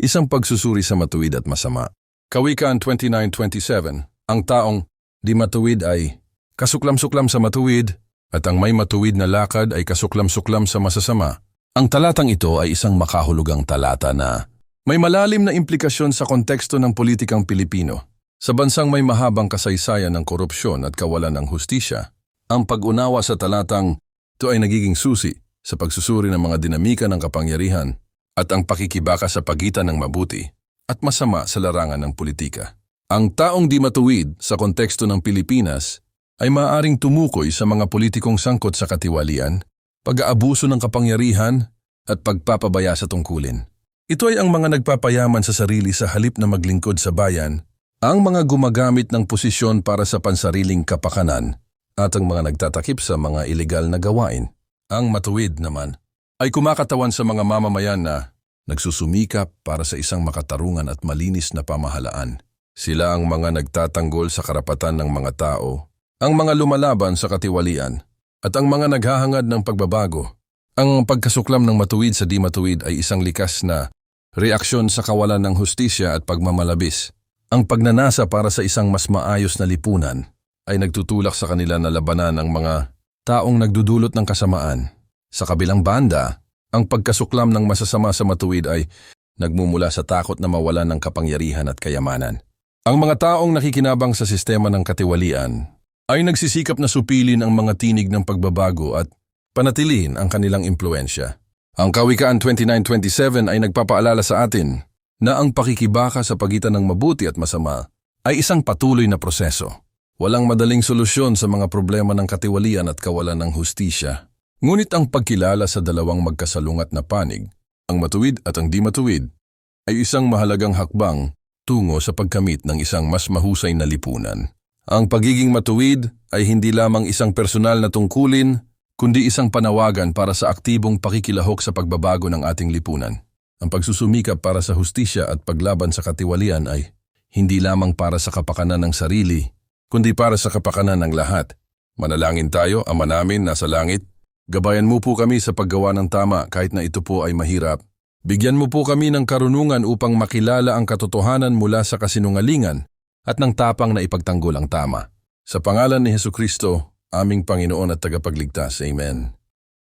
isang pagsusuri sa matuwid at masama. Kawikaan 29.27, ang taong di matuwid ay kasuklam-suklam sa matuwid at ang may matuwid na lakad ay kasuklam-suklam sa masasama. Ang talatang ito ay isang makahulugang talata na may malalim na implikasyon sa konteksto ng politikang Pilipino. Sa bansang may mahabang kasaysayan ng korupsyon at kawalan ng hustisya, ang pag-unawa sa talatang ito ay nagiging susi sa pagsusuri ng mga dinamika ng kapangyarihan at ang pakikibaka sa pagitan ng mabuti at masama sa larangan ng politika. Ang taong di matuwid sa konteksto ng Pilipinas ay maaaring tumukoy sa mga politikong sangkot sa katiwalian, pag-aabuso ng kapangyarihan at pagpapabaya sa tungkulin. Ito ay ang mga nagpapayaman sa sarili sa halip na maglingkod sa bayan, ang mga gumagamit ng posisyon para sa pansariling kapakanan at ang mga nagtatakip sa mga ilegal na gawain. Ang matuwid naman ay kumakatawan sa mga mamamayan na nagsusumikap para sa isang makatarungan at malinis na pamahalaan. Sila ang mga nagtatanggol sa karapatan ng mga tao, ang mga lumalaban sa katiwalian, at ang mga naghahangad ng pagbabago. Ang pagkasuklam ng matuwid sa di matuwid ay isang likas na reaksyon sa kawalan ng hustisya at pagmamalabis. Ang pagnanasa para sa isang mas maayos na lipunan ay nagtutulak sa kanila na labanan ang mga taong nagdudulot ng kasamaan. Sa kabilang banda, ang pagkasuklam ng masasama sa matuwid ay nagmumula sa takot na mawalan ng kapangyarihan at kayamanan. Ang mga taong nakikinabang sa sistema ng katiwalian ay nagsisikap na supilin ang mga tinig ng pagbabago at panatilihin ang kanilang impluensya. Ang Kawikaan 2927 ay nagpapaalala sa atin na ang pakikibaka sa pagitan ng mabuti at masama ay isang patuloy na proseso. Walang madaling solusyon sa mga problema ng katiwalian at kawalan ng hustisya. Ngunit ang pagkilala sa dalawang magkasalungat na panig, ang matuwid at ang di matuwid, ay isang mahalagang hakbang tungo sa pagkamit ng isang mas mahusay na lipunan. Ang pagiging matuwid ay hindi lamang isang personal na tungkulin, kundi isang panawagan para sa aktibong pakikilahok sa pagbabago ng ating lipunan. Ang pagsusumikap para sa hustisya at paglaban sa katiwalian ay hindi lamang para sa kapakanan ng sarili, kundi para sa kapakanan ng lahat. Manalangin tayo, Ama namin nasa langit. Gabayan mo po kami sa paggawa ng tama kahit na ito po ay mahirap. Bigyan mo po kami ng karunungan upang makilala ang katotohanan mula sa kasinungalingan at ng tapang na ipagtanggol ang tama. Sa pangalan ni Heso Kristo, aming Panginoon at tagapagligtas. Amen.